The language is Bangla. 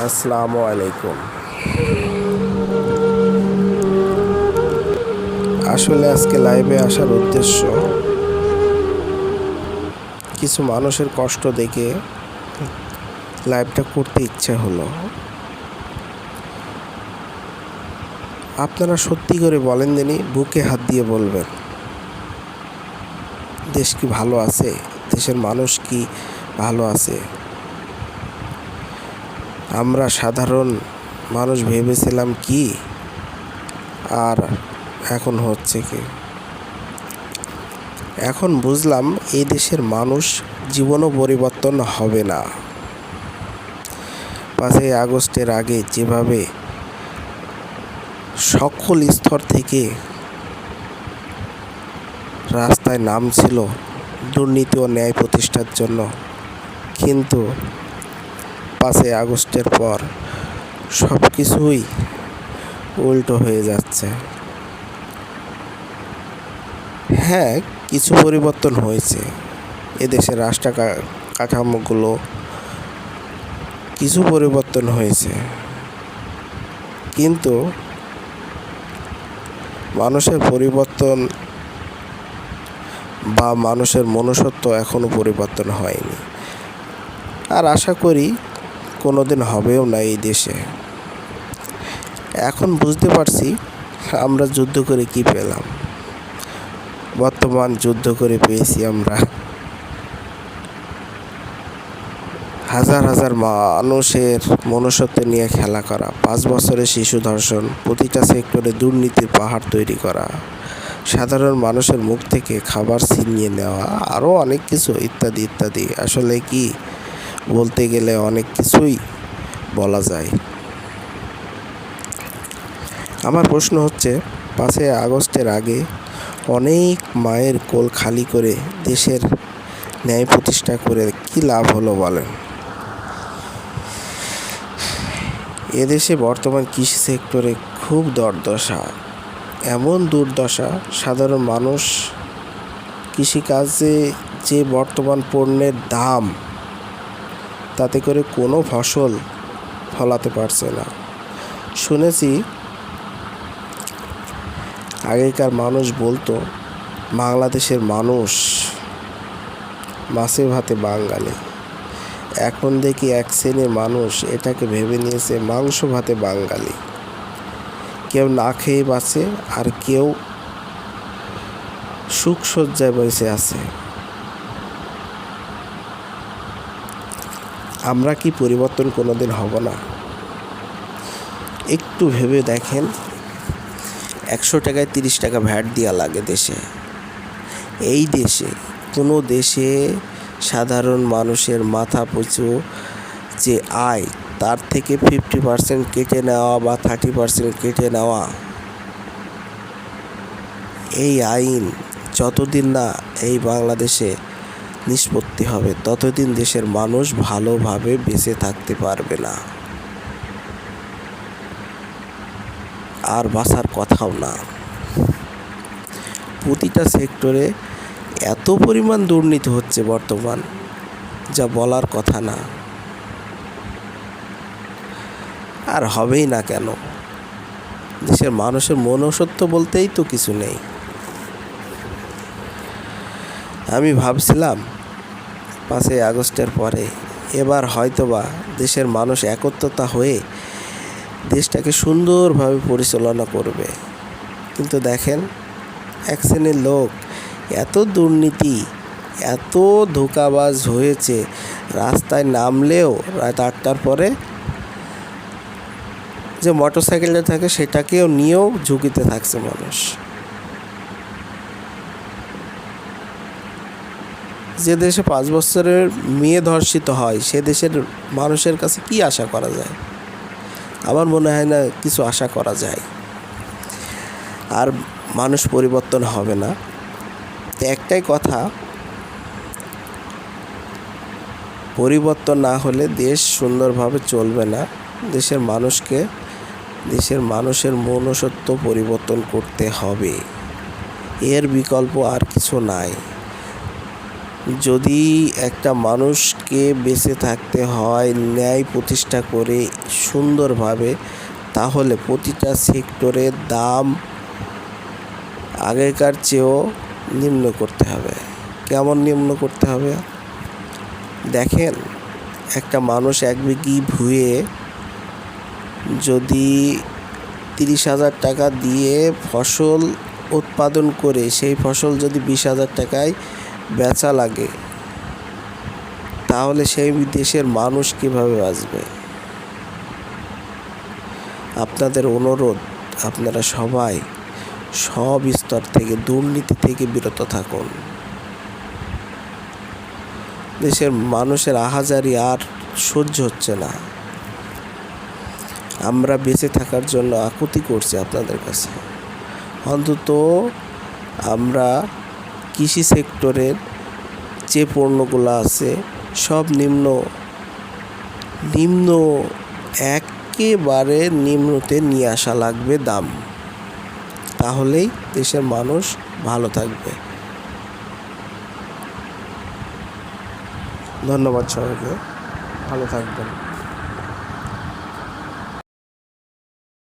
আসসালামু আলাইকুম। আসলে আজকে লাইভে আসার উদ্দেশ্য, কিছু মানুষের কষ্ট দেখে লাইভটা করতে ইচ্ছে হলো। আপনারা সত্যি করে বলেন দিনই বুকে হাত দিয়ে বলবেন, দেশ কি ভালো আছে? দেশের মানুষ কি ভালো আছে? আমরা সাধারণ মানুষ ভেবেছিলাম কি? আর এখন হচ্ছে কি? এখন বুঝলাম এই দেশের মানুষ জীবনও পরিবর্তন হবে না। পাঁচই আগস্টের আগে যেভাবে সকল স্তর থেকে রাস্তায় নামছিল দুর্নীতি ও ন্যায় প্রতিষ্ঠার জন্য, কিন্তু পাঁচই আগস্টের পর সব কিছুই উল্টো হয়ে যাচ্ছে। হ্যাঁ কিছু পরিবর্তন হয়েছে। এদেশের রাষ্ট্র কাঠামোগুলো কিছু পরিবর্তন হয়েছে। কিন্তু মানুষের পরিবর্তন বা মানুষের মনুষ্যত্ব এখনও পরিবর্তন হয়নি। আর আশা করি কোনোদিন হবেও না এই দেশে। এখন বুঝতে পারছি আমরা যুদ্ধ করে কি পেলাম। বর্তমান যুদ্ধ করে পেয়েছি আমরা। হাজার হাজার মানুষের মনুষ্যত্ব নিয়ে খেলা করা, পাঁচ বছরের শিশু ধর্ষণ, প্রতিটা সেক্টরে দুর্নীতির পাহাড় তৈরি করা, সাধারণ মানুষের মুখ থেকে খাবার ছিনিয়ে নেওয়া আরও অনেক কিছু ইত্যাদি ইত্যাদি। আসলে কি? বলতে গেলে অনেক কিছুই বলা যায়। আমার প্রশ্ন হচ্ছে, পাঁচই আগস্টের আগে অনেক মায়ের কোল খালি করে দেশের ন্যায় প্রতিষ্ঠা করে কি লাভ হলো বলেন? এদেশে বর্তমান কৃষি সেক্টরে খুব দরদশা। এমন দুর্দশা, সাধারণ মানুষ কৃষিকাজে যে বর্তমান পণ্যের দাম তাতে করে কোনো ফসল ফলাতে পারছে না। শুনেছি আগেকার মানুষ বলতো, বাংলাদেশের মানুষ মাছে ভাতে বাঙালি। এখন দেখি এক শ্রেণির মানুষ এটাকে ভেবে নিয়েছে মাংস ভাতে বাঙালি। কেউ না খেয়ে বাঁচে আর কেউ সুখসজ্জায় বসে আছে। আমরা কি পরিবর্তন কোনোদিন হব না? একটু ভেবে দেখেন, একশো টাকায় তিরিশ টাকা ভ্যাট দেওয়া লাগে দেশে। এই দেশে, কোনো দেশে সাধারণ মানুষের মাথা পিছু যে আয়, তার থেকে ফিফটি পার্সেন্ট কেটে নেওয়া বা থার্টি পার্সেন্ট কেটে নেওয়া। এই আইন যতদিন না এই বাংলাদেশে নিষ্পত্তি হবে, ততদিন দেশের মানুষ ভালোভাবে বেঁচে থাকতে পারবে না। আর বাঁচার কথাও না। প্রতিটা সেক্টরে এত পরিমাণ দুর্নীতি হচ্ছে বর্তমান, যা বলার কথা না। আর হবেই না কেন? দেশের মানুষের মনুষ্যত্ব বলতেই তো কিছু নেই। আমি ভাবছিলাম পাঁচই আগস্টের পরে এবার হয়তোবা দেশের মানুষ একত্রতা হয়ে দেশটাকে সুন্দরভাবে পরিচালনা করবে। কিন্তু দেখেন, এক শ্রেণির লোক এত দুর্নীতি, এত ধোকাবাজ হয়েছে, রাস্তায় নামলেও রাত আটটার পরে যে মোটর সাইকেলটা থাকে সেটাকেও নিয়েও ঝুঁকিতে থাকছে মানুষ। যে দেশে পাঁচ বছরের মেয়ে ধর্ষিত হয়, সে দেশের মানুষের কাছে কি আশা করা যায়? আমার মনে হয় না কিছু আশা করা যায়। আর মানুষ পরিবর্তন হবে না। তো একটাই কথা, পরিবর্তন না হলে দেশ সুন্দরভাবে চলবে না। দেশের মানুষকে, দেশের মানুষের মনুষ্যত্ব পরিবর্তন করতে হবে। এর বিকল্প আর কিছু নাই। যদি একটা মানুষকে বেঁচে থাকতে হয়, ন্যায় প্রতিষ্ঠা করে সুন্দরভাবে, তাহলে প্রতিটা সেক্টরের দাম আগেকার চেয়েও নিম্ন করতে হবে। কেমন নিম্ন করতে হবে? দেখেন, একটা মানুষ এক বিঘি ভুঁয়ে যদি তিরিশ হাজার টাকা দিয়ে ফসল উৎপাদন করে, সেই ফসল যদি বিশ হাজার টাকায় বেচা লাগে, তাহলে সেই দেশের মানুষ কীভাবে বাঁচবে? আপনাদের অনুরোধ, আপনারা সবাই সব স্তর থেকে, দুর্নীতি থেকে বিরত থাকুন। দেশের মানুষের আহাজারি আর সহ্য হচ্ছে না। আমরা বেঁচে থাকার জন্য আকুতি করছি আপনাদের কাছে। অন্তত আমরা কৃষি সেক্টরের যে পণ্যগুলো আছে, সব নিম্ন নিম্ন একেবারে নিম্নতে নিয়ে আসা লাগবে দাম। তাহলেই দেশের মানুষ ভালো থাকবে। ধন্যবাদ সবাইকে। ভালো থাকবেন।